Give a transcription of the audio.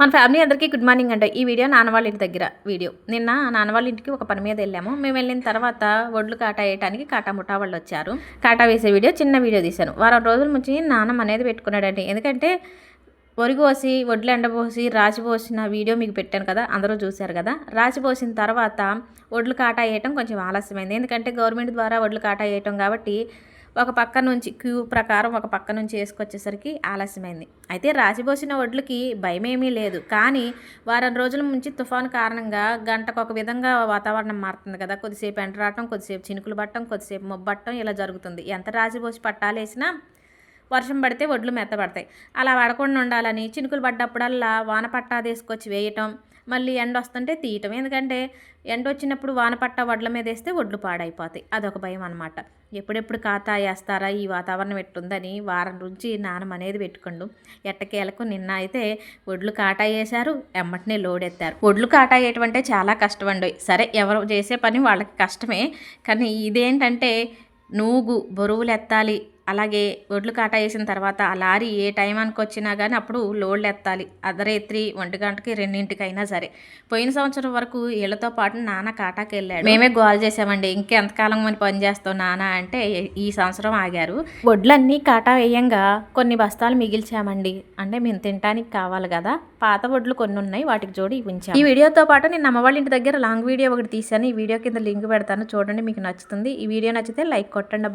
మన ఫ్యామిలీ అందరికీ good morning అండి. ఈ వీడియో నాన్న వాళ్ళ ఇంటి దగ్గర వీడియో. నిన్న నాన్న వాళ్ళ ఇంటికి ఒక పని మీద వెళ్ళాము. మేము వెళ్ళిన తర్వాత ఒడ్లు కాటా వేయడానికి కాటా ముఠా వాళ్ళు వచ్చారు. కాటా వేసే వీడియో చిన్న వీడియో తీశాను. వారం రోజుల నుంచి నాన్నం అనేది పెట్టుకున్నాడండి. ఎందుకంటే వరిగోసి వడ్లు ఎండబోసి రాసిపోసిన వీడియో మీకు పెట్టాను కదా అందరూ చూశారు కదా. రాసిపోసిన తర్వాత వడ్లు కాటా వేయటం కొంచెం ఆలస్యమైంది. ఎందుకంటే గవర్నమెంట్ ద్వారా వడ్లు కాటా వేయటం కాబట్టి ఒక పక్క నుంచి క్యూ ప్రకారం ఒక పక్క నుంచి వేసుకొచ్చేసరికి ఆలస్యమైంది. అయితే రాసిపోసిన వడ్లకి భయమేమీ లేదు. కానీ వారం రోజుల నుంచి తుఫాను కారణంగా గంటకు ఒక విధంగా వాతావరణం మారుతుంది కదా. కొద్దిసేపు ఎండ రావటం కొద్దిసేపు చినుకులు పట్టడం కొద్దిసేపు మొబ్బట్టడం ఇలా జరుగుతుంది. ఎంత రాసిపోసి పట్టాలేసినా వర్షం పడితే వడ్లు మెత్తబడతాయి. అలా పడకుండా ఉండాలని చినుకులు పడ్డప్పుడల్లా వాన పట్టా తీసుకొచ్చి వేయటం మళ్ళీ ఎండ వస్తుంటే తీయటం. ఎందుకంటే ఎండ వచ్చినప్పుడు వాన పట్ట వడ్ల మీద వేస్తే వడ్లు పాడైపోతాయి. అదొక భయం అనమాట ఎప్పుడెప్పుడు ఖాతా వేస్తారా? ఈ వాతావరణం ఎట్టుందని వారం నుంచి నానం అనేది పెట్టుకుండు. ఎట్టకేలకు నిన్న అయితే వడ్లు కాటా వేశారు ఎమ్మటనే లోడ్ ఎత్తారు. వడ్లు కాటా వేయటం అంటే చాలా కష్టం అండి. సరే ఎవరు చేసే పని వాళ్ళకి కష్టమే. కానీ ఇదేంటంటే నూగు బరువులు ఎత్తాలి అలాగే ఒడ్లు కాటా వేసిన తర్వాత ఆ లారీ ఏ టైంకి వచ్చినా కానీ అప్పుడు లోడ్లు ఎత్తాలి అర్ధరాత్రి ఒంటి గంటకి రెండింటికైనా సరే. పోయిన సంవత్సరం వరకు వీళ్ళతో పాటు నాన్న కాటాకి వెళ్ళాడు. మేమే గోల్ చేసామండి ఇంకెంతకాలం మనం పని చేస్తాం నాన్న అంటే ఈ సంవత్సరం ఆగారు. వడ్లన్నీ కాటా వేయంగా కొన్ని బస్తాలు మిగిల్చామండి. అంటే మేము తినడానికి కావాలి కదా. పాత వడ్లు కొన్ని ఉన్నాయి. వాటికి జోడి ఉంచాం. ఈ వీడియోతో పాటు నేను అమ్మవాళ్ళ ఇంటి దగ్గర లాంగ్ వీడియో ఒకటి తీశాను. ఈ వీడియో కింద లింక్ పెడతాను. చూడండి మీకు నచ్చుతుంది. ఈ వీడియో నచ్చితే లైక్ కొట్టండి.